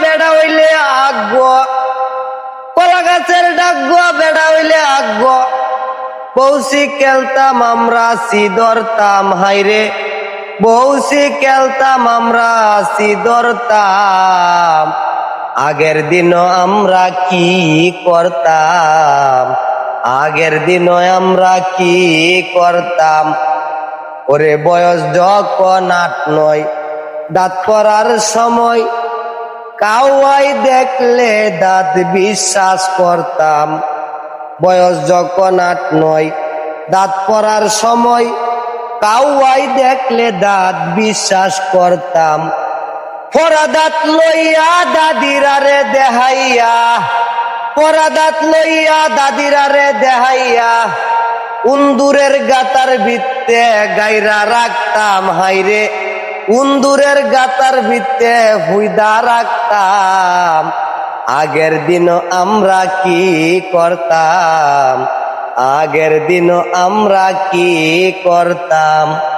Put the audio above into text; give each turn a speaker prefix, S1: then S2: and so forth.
S1: বেড়া হইলে কলা গাছের বেড়া হইলে বৌসি বৌসি আগের দিন আমরা কি করতাম? আগের দিন আমরা কি করতাম? ওরে বয়স যখন আট, নয়, দাঁত পরার সময় কাউয়াই দেখলে দাঁত বিশ্বাস করতাম। বয়স যখন আট, নয়, দাঁত পড়ার সময় কাউয়াই দেখলে দাঁত বিশ্বাস করতাম। পরা দাঁত লইয়া দাদিরারে দেহাইয়া পরা দাঁত লইয়া দাদিরারে দেহাইয়া উন্দুরের গাতার ভিত্তে গাইরা রাখতাম হাইরে উন্দুরের গাতার ভিত্তে হুইদা রাখতাম। আগের দিন আমরা কি করতাম? আগের দিন আমরা কি করতাম?